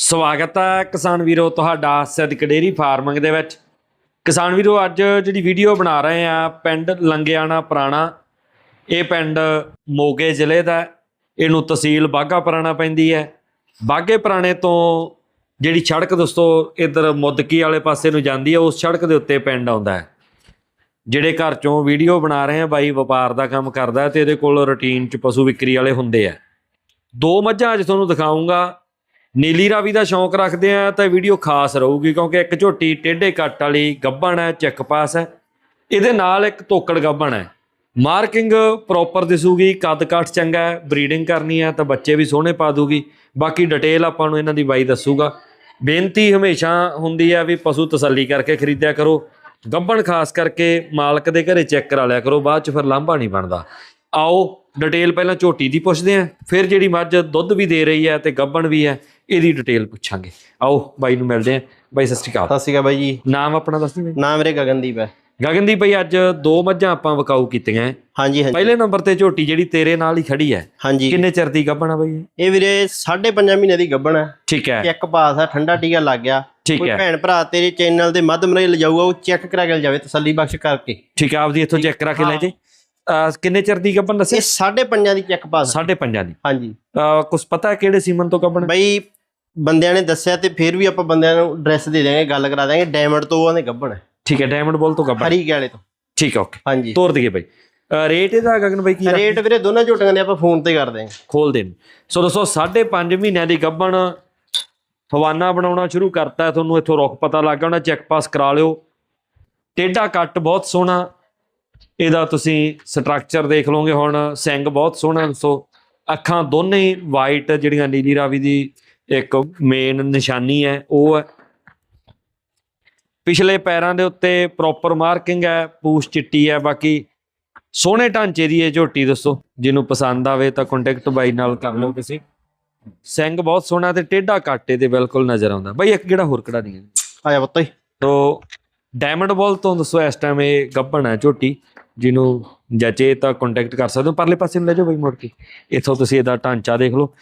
ਸਵਾਗਤ ਹੈ ਕਿਸਾਨ ਵੀਰੋ, ਤੁਹਾਡਾ ਸਿੱਧਕ ਡੇਰੀ ਫਾਰਮਿੰਗ ਦੇ ਵਿੱਚ। ਕਿਸਾਨ ਵੀਰੋ, ਅੱਜ ਜਿਹੜੀ ਵੀਡੀਓ ਬਣਾ ਰਹੇ ਆ, ਪਿੰਡ ਲੰਗਿਆਣਾ ਪੁਰਾਣਾ, ਇਹ ਪਿੰਡ ਮੋਗੇ ਜ਼ਿਲ੍ਹੇ ਦਾ ਇਹਨੂੰ ਤਹਿਸੀਲ ਬਾਘਾ ਪੁਰਾਣਾ ਪੈਂਦੀ ਹੈ। ਬਾਗੇ ਪੁਰਾਣੇ ਤੋਂ ਜਿਹੜੀ ਸੜਕ ਦੋਸਤੋ, ਇਧਰ ਮੁੱਦਕੀ ਵਾਲੇ ਪਾਸੇ ਨੂੰ ਜਾਂਦੀ ਹੈ, ਉਸ ਸੜਕ ਦੇ ਉੱਤੇ ਪਿੰਡ ਆਉਂਦਾ ਹੈ। ਜਿਹੜੇ ਘਰ ਚੋਂ ਵੀਡੀਓ ਬਣਾ ਰਹੇ ਆ, ਬਾਈ ਵਪਾਰ ਦਾ ਕੰਮ ਕਰਦਾ ਹੈ ਤੇ ਇਹਦੇ ਕੋਲ ਰੁਟੀਨ ਚ ਪਸ਼ੂ ਵਿਕਰੀ ਵਾਲੇ ਹੁੰਦੇ ਆ। ਦੋ ਮੱਝਾਂ ਅੱਜ ਤੁਹਾਨੂੰ ਦਿਖਾਉਂਗਾ ਨੀਲੀ ਰਾਵੀ ਦਾ ਸ਼ੌਂਕ ਰੱਖਦੇ ਆ ਤਾਂ ਵੀਡੀਓ ਖਾਸ ਰਹੂਗੀ ਕਿਉਂਕਿ ਇੱਕ ਝੋਟੀ ਟੇਢੇ ਕੱਟ ਵਾਲੀ ਗੱਭਣ ਹੈ, ਚੈੱਕ ਪਾਸ ਹੈ। ਇਹਦੇ ਨਾਲ ਇੱਕ ਤੋਕੜ ਗੱਭਣ ਹੈ। ਮਾਰਕਿੰਗ ਪ੍ਰੋਪਰ ਦਿਸੂਗੀ, ਕੱਦ ਕਾਠ ਚੰਗਾ ਹੈ, ਬਰੀਡਿੰਗ ਕਰਨੀ ਹੈ ਤਾਂ ਬੱਚੇ ਵੀ ਸੋਹਣੇ ਪਾ ਦੂਗੀ। ਬਾਕੀ ਡਿਟੇਲ ਆਪਾਂ ਨੂੰ ਇਹਨਾਂ ਦੀ ਬਾਈ ਦੱਸੂਗਾ। ਬੇਨਤੀ ਹਮੇਸ਼ਾ ਹੁੰਦੀ ਹੈ ਵੀ ਪਸ਼ੂ ਤਸੱਲੀ ਕਰਕੇ ਖਰੀਦਿਆ ਕਰੋ। ਗੱਬਣ ਖਾਸ ਕਰਕੇ ਮਾਲਕ ਦੇ ਘਰੇ ਚੈੱਕ ਕਰਾ ਲਿਆ ਕਰੋ, ਬਾਅਦ ਚ ਫਿਰ ਲਾਂਭਾ ਨਹੀਂ ਬਣਦਾ। ਆਓ, ਡਿਟੇਲ ਪਹਿਲਾਂ ਝੋਟੀ ਦੀ ਪੁੱਛਦੇ ਆਂ ਫਿਰ ਜਿਹੜੀ ਮੱਝ ਦੁੱਧ ਵੀ ਦੇ ਰਹੀ ਹੈ ਤੇ ਗੱਬਣ ਵੀ ਹੈ ਇਹਦੀ ਡਿਟੇਲ ਪੁੱਛਾਂਗੇ। ਆਓ ਬਾਈ ਨੂੰ ਮਿਲਦੇ ਆਂ ਬਾਈ ਸਤਿ ਸ਼੍ਰੀ ਅਕਾਲ। ਸਤਿ ਸ਼੍ਰੀ ਅਕਾਲ ਬਾਈ ਜੀ। ਨਾਮ ਆਪਣਾ ਦੱਸ ਦਿਓ ਨਾਮ ਮੇਰੇ ਗਗਨਦੀਪ ਹੈ। ਗਗਨਦੀਪ ਬਾਈ ਅੱਜ ਦੋ ਮੱਝਾਂ ਆਪਾਂ ਵਿਕਾਊ ਕੀਤੀਆਂ। ਹੈ। ਹਾਂਜੀ ਹਾਂਜੀ। ਪਹਿਲੇ ਨੰਬਰ ਤੇ ਝੋਟੀ ਜਿਹੜੀ ਤੇਰੇ ਨਾਲ ਹੀ ਖੜੀ ਹੈ। ਹਾਂਜੀ। ਕਿੰਨੇ ਚਿਰ ਦੀ ਗੱਭਣ ਆ ਬਾਈ ਇਹ? ਵੀਰੇ 5.5 ਮਹੀਨੇ ਦੀ ਗੱਭਣ ਹੈ। ਠੀਕ ਹੈ। ਚੈੱਕ ਪਾਸ ਹੈ ਠੰਡਾ ਟੀਕਾ ਲੱਗ ਗਿਆ। ਠੀਕ ਹੈ। ਭੈਣ ਭਰਾ ਤੇਰੇ ਚੈਨਲ ਦੇ ਮਾਧਿਅਮ ਨਾਲ ਲਿਜਾਊਗਾ ਉਹ ਚੈੱਕ ਕਰਾ ਕੇ ਲਿਜਾਵੇ ਤਸੱਲੀ ਬਖਸ਼ ਕਰਕੇ। ਠੀਕ ਹੈ ਆਪਦੀ ਇੱਥੋਂ ਚੈੱਕ ਕਰਾ ਕੇ ਲੈ ਜੇ। ਕਿੰਨੇ ਚਿਰ ਦੀ ਗੱਭਣ ਦੱਸਿਆ? ਇਹ 5.5 ਦੀ ਚੈੱਕ ਪਾਸ ਹੈ। ਸਾਢੇ ਪੰਜਾਂ ਦੀ। ਹਾਂਜੀ। ਕੁਛ ਪਤਾ ਕਿਹੜੇ ਸੀਮਨ ਤੋਂ ਗੱਭਣ ਬਾਈ ਬੰਦਿਆਂ ਨੇ ਦੱਸਿਆ ਤੇ ਫਿਰ ਵੀ ਆਪਾਂ ਬੰਦਿਆਂ ਨੂੰ ਐਡਰੈਸ ਦੇ ਦਾਂਗੇ ਗੱਲ ਕਰਾ ਦਾਂਗੇ ਡਾਇਮੰਡ ਤੋਂ ਉਹਨੇ ਗੱਭਣ ਹੈ ਠੀਕ ਹੈ ਡਾਇਮੰਡ ਬੋਲ ਤੋਂ ਗੱਭਣ ਹਰੀ ਵਾਲੇ ਤੋਂ। ਠੀਕ ਹੈ ਓਕੇ ਹਾਂਜੀ। ਤੋਰ ਦਈਏ ਬਾਈ। ਰੇਟ ਇਹਦਾ ਗਗਨ ਬਾਈ ਕੀ ਆ? ਰੇਟ ਵੀਰੇ ਦੋਨਾਂ ਝੋਟੀਆਂ ਦੇ ਆਪਾਂ ਫੋਨ ਤੇ ਕਰ ਦਾਂਗੇ ਖੋਲ ਦੇਣ। ਸੋ ਦੋਸਤੋ 5.5 ਮਹੀਨਿਆਂ ਦੀ ਗੱਭਣ ਹਵਾਨਾ ਬਣਾਉਣਾ ਸ਼ੁਰੂ ਕਰਤਾ ਹੈ। ਤੁਹਾਨੂੰ ਇੱਥੋਂ ਰੁੱਖ ਪਤਾ ਲੱਗ ਜਾਣਾ ਚੈੱਕ ਪਾਸ ਕਰਾ ਲਿਓ। ਟੇਢਾ ਕੱਟ ਬਹੁਤ ਸੋਹਣਾ। ਇਹਦਾ ਤੁਸੀਂ ਸਟਰਕਚਰ ਦੇਖ ਲਓਗੇ ਹੁਣ। ਸਿੰਗ ਬਹੁਤ ਸੋਹਣਾ ਦੋਸਤੋ ਅੱਖਾਂ ਦੋਨੇ ਹੀ ਵਾਈਟ ਜਿਹੜੀਆਂ ਨੀਲੀ ਰਾਵੀ ਦੀ ਇੱਕ ਮੇਨ ਨਿਸ਼ਾਨੀ ਹੈ ਉਹ ਹੈ। ਪਿਛਲੇ ਪੈਰਾਂ ਦੇ ਉੱਤੇ ਪ੍ਰੋਪਰ ਮਾਰਕਿੰਗ ਹੈ ਪੂਛ ਚਿੱਟੀ ਹੈ ਬਾਕੀ ਸੋਹਣੇ ਢਾਂਚੇ ਦੀ ਇਹ ਝੋਟੀ ਦੱਸੋ ਜਿਹਨੂੰ ਪਸੰਦ ਆਵੇ ਤਾਂ ਕੰਟੈਕਟ ਬਾਈ ਨਾਲ ਕਰ ਲਓ ਤੁਸੀਂ। ਸਿੰਘ ਬਹੁਤ ਸੋਹਣਾ ਤੇ ਟੇਢਾ ਕਾਟੇ ਤੇ ਬਿਲਕੁਲ ਨਜ਼ਰ ਆਉਂਦਾ। ਬਾਈ ਇੱਕ ਕਿਹੜਾ ਹੋਰ ਕਢਾ ਦੀਆਂ ਆਇਆ ਪੁੱਤ ਜੀ। ਤੋ ਡਾਇਮੰਡ ਬਾਲ ਤੋਂ ਦੱਸੋ ਇਸ ਟਾਈਮ ਇਹ ਗੱਭਣ ਹੈ ਝੋਟੀ ਜਿਹਨੂੰ ਜਚੇ ਤਾਂ ਕੰਟੈਕਟ ਕਰ ਸਕਦੇ ਹੋ। ਪਰਲੇ ਪਾਸੇ ਨੂੰ ਲੈ ਜਾਓ ਬਾਈ ਮੁੜ ਕੇ। ਇੱਥੋਂ ਤੁਸੀਂ ਇਹਦਾ ਢਾਂਚਾ ਦੇਖ ਲਓ।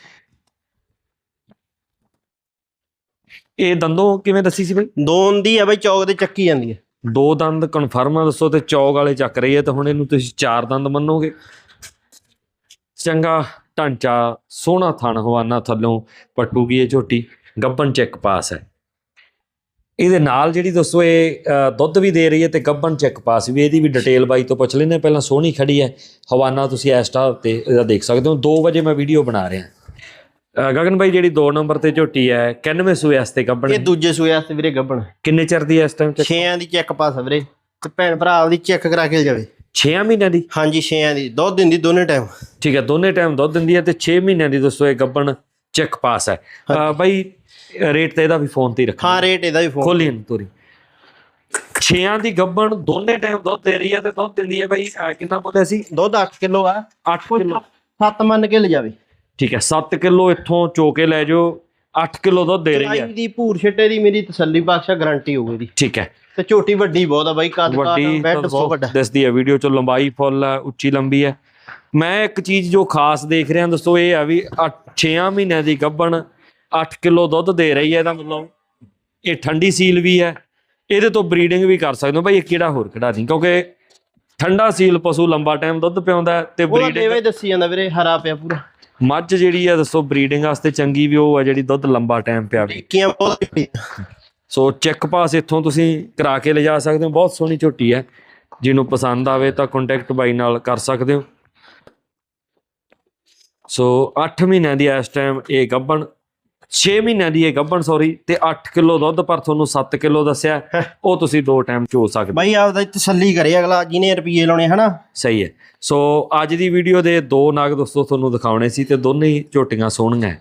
ਇਹ ਦੰਦੋਂ ਕਿਵੇਂ ਦੱਸੀ ਸੀ ਬਾਈ? ਦੋਨ ਦੀ ਆ ਬਾਈ ਚੌਕ ਦੇ ਚੱਕੀ ਜਾਂਦੀ ਹੈ ਦੋ ਦੰਦ ਕਨਫਰਮ ਆ ਦੱਸੋ ਤੇ ਚੌਗ ਵਾਲੇ ਚੱਕ ਰਹੀ ਹੈ ਤਾਂ ਹੁਣ ਇਹਨੂੰ ਤੁਸੀਂ ਚਾਰ ਦੰਦ ਮੰਨੋਗੇ। ਚੰਗਾ ਢਾਂਚਾ ਸੋਹਣਾ ਥਣ ਹਵਾਨਾ ਥੱਲੋਂ ਪੱਟੂਗੀ ਇਹ ਝੋਟੀ ਗੱਬਨ ਚੈੱਕ ਪਾਸ ਹੈ। ਇਹਦੇ ਨਾਲ ਜਿਹੜੀ ਦੱਸੋ ਇਹ ਦੁੱਧ ਵੀ ਦੇ ਰਹੀ ਹੈ ਤੇ ਗੱਬਨ ਚੈੱਕ ਪਾਸ ਵੀ ਇਹਦੀ ਵੀ ਡਿਟੇਲ ਬਾਈ ਤੋਂ ਪੁੱਛ ਲੈਂਦੇ। ਪਹਿਲਾਂ ਸੋਹਣੀ ਖੜੀ ਹੈ। ਹਵਾਨਾ ਤੁਸੀਂ ਇਸ ਟਾਪ ਤੇ ਇਹਦਾ ਦੇਖ ਸਕਦੇ ਹੋ। 2 ਵਜੇ ਮੈਂ ਵੀਡੀਓ ਬਣਾ ਰਿਹਾ। ਗਗਨ ਬਾਈ ਜਿਹੜੀ 2 ਨੰਬਰ ਤੇ ਝੋਟੀ ਹੈ 91 ਸੂਏ ਵਾਸਤੇ ਗੱਬਨ ਇਹ ਦੂਜੇ ਸੂਏ ਵਾਸਤੇ ਵੀਰੇ ਗੱਭਣ ਕਿੰਨੇ ਚਿਰ ਦੀ ਹੈ ਇਸ ਟਾਈਮ ਛੇਆਂ ਦੀ ਚੈੱਕ ਪਾਸ ਵੀਰੇ ਤੇ ਭੈਣ ਭਰਾ ਆਪਦੀ ਚੈੱਕ ਕਰਾ ਕੇ ਜਾਵੇ 6 ਮਹੀਨਿਆਂ ਦੀ? ਹਾਂਜੀ ਛੇਆਂ ਦੀ। ਦੁੱਧ ਦਿੰਦੀ ਦੋਨੇ ਟਾਈਮ ਠੀਕ ਹੈ ਦੋਨੇ ਟਾਈਮ ਦੁੱਧ ਦਿੰਦੀ ਹੈ ਤੇ 6 ਮਹੀਨਿਆਂ ਦੀ ਦੋਸਤੋ ਇਹ ਗੱਬਣ ਚੈੱਕ ਪਾਸ ਹੈ। ਬਾਈ ਰੇਟ ਤੇ ਇਹਦਾ ਵੀ ਫੋਨ ਤੇ ਰੱਖਾਂ ਹਾਂ ਰੇਟ ਇਹਦਾ ਵੀ ਫੋਨ ਖੋਲੀ ਤੋਰੀ। ਛੇਆਂ ਦੀ ਗੱਬਣ ਦੋਨੇ ਟਾਈਮ ਦੁੱਧ ਦੇ ਰਹੀ ਹੈ ਤੇ ਦੁੱਧ ਦਿੰਦੀ ਹੈ ਬਾਈ ਕਿੰਨਾ ਬੋਲਿਆ ਸੀ? ਦੁੱਧ 8 ਕਿਲੋ ਆ। 8 ਕਿਲੋ। 7 ਮੰਨ ਕੇ ਲੈ ਜਾਵੇ ਠੀਕ ਹੈ 7 ਕਿਲੋ ਇੱਥੋਂ ਚੋ ਕੇ ਲੈ ਜਾਓ 8 ਕਿਲੋ ਦੁੱਧ ਦੇ ਰਹੀ ਹੈ। ਚੜਾਈ ਦੀ ਭੂਰ ਛੱਟੇ ਦੀ ਮੇਰੀ ਤਸੱਲੀ ਬਖਸ਼ਾ ਗਾਰੰਟੀ ਹੋਊਗੀ ਇਹਦੀ। ਠੀਕ ਹੈ। ਤੇ ਝੋਟੀ ਵੱਡੀ ਬਹੁਤ ਆ ਬਾਈ ਕੱਦ ਵੱਡੀ ਬੈੱਡ ਬਹੁਤ ਵੱਡਾ। ਦੱਸਦੀ ਹੈ ਵੀਡੀਓ ਚ ਲੰਬਾਈ ਫੁੱਲ ਹੈ ਉੱਚੀ ਲੰਬੀ ਹੈ। ਮੈਂ ਇੱਕ ਚੀਜ਼ ਜੋ ਖਾਸ ਦੇਖ ਰਿਹਾ ਦੋਸਤੋ ਇਹ ਆ ਵੀ 6 ਮਹੀਨਿਆਂ ਦੀ ਗੱਭਣ 8 ਕਿਲੋ ਦੁੱਧ ਦੇ ਰਹੀ ਹੈ ਇਹਦਾ ਮਤਲਬ ਇਹ ਠੰਡੀ ਸੀਲ ਵੀ ਹੈ ਇਹਦੇ ਤੋਂ ਬਰੀਡਿੰਗ ਵੀ ਕਰ ਸਕਦੇ ਹੋ। ਭਾਈ ਇਹ ਕਿਹੜਾ ਹੋਰ ਕਿਹੜਾ ਨਹੀਂ ਕਿਉਂਕਿ ਠੰਡਾ ਸੀਲ ਪਸ਼ੂ ਲੰਬਾ ਟਾਈਮ ਦੁੱਧ ਪਿਆਉਂਦਾ ਹੈ ਤੇ ਬਰੀਡਿੰਗ ਦੇਵਾ ਹੀ ਦੱਸੀ ਜਾਂਦਾ ਵੀਰੇ ਹਰਾ ਪਿਆ ਪੂਰਾ। ਮੱਝ ਜਿਹੜੀ ਆ ਦੱਸੋ ਬਰੀਡਿੰਗ ਵਾਸਤੇ ਚੰਗੀ ਵੀ ਉਹ ਆ ਜਿਹੜੀ ਦੁੱਧ ਲੰਬਾ ਟਾਈਮ ਪਿਆਵੇ ਟਿੱਕੀਆਂ ਬਹੁਤ ਸੋ ਚੈੱਕ ਪਾਸ ਇੱਥੋਂ ਤੁਸੀਂ ਕਰਾ ਕੇ ਲਿਜਾ ਸਕਦੇ ਹੋ ਬਹੁਤ ਸੋਹਣੀ ਝੋਟੀ ਹੈ। ਜਿਹਨੂੰ ਪਸੰਦ ਆਵੇ ਤਾਂ ਕੰਟੈਕਟ ਬਾਈ ਨਾਲ ਕਰ ਸਕਦੇ ਹੋ। ਸੋ 8 ਮਹੀਨਿਆਂ ਦੀ ਇਸ ਟਾਈਮ ਇਹ ਗੱਭਣ 6 ਮਹੀਨਿਆਂ ਦੀ ਇਹ ਗੱਭਣ ਸੌਰੀ ਤੇ 8 ਕਿਲੋ ਦੁੱਧ ਪਰ ਤੁਹਾਨੂੰ 7 ਕਿਲੋ ਦੱਸਿਆ ਉਹ ਤੁਸੀਂ ਦੋ ਟਾਈਮ ਚੋ ਸਕਦੇ। ਬਾਈ ਆਪਦਾ ਤਸੱਲੀ ਕਰੇ ਅਗਲਾ ਜਿਹਨੇ ਰੁਪਏ ਲਾਉਣੇ ਹਨਾ? ਸਹੀ ਹੈ। ਸੋ ਅੱਜ ਦੀ ਵੀਡੀਓ ਦੇ ਦੋ ਨਾਗ ਦੋਸਤੋ ਤੁਹਾਨੂੰ ਦਿਖਾਉਣੇ ਸੀ ਤੇ ਦੋਨੇ ਹੀ ਝੋਟੀਆਂ ਸੋਹਣੀਆਂ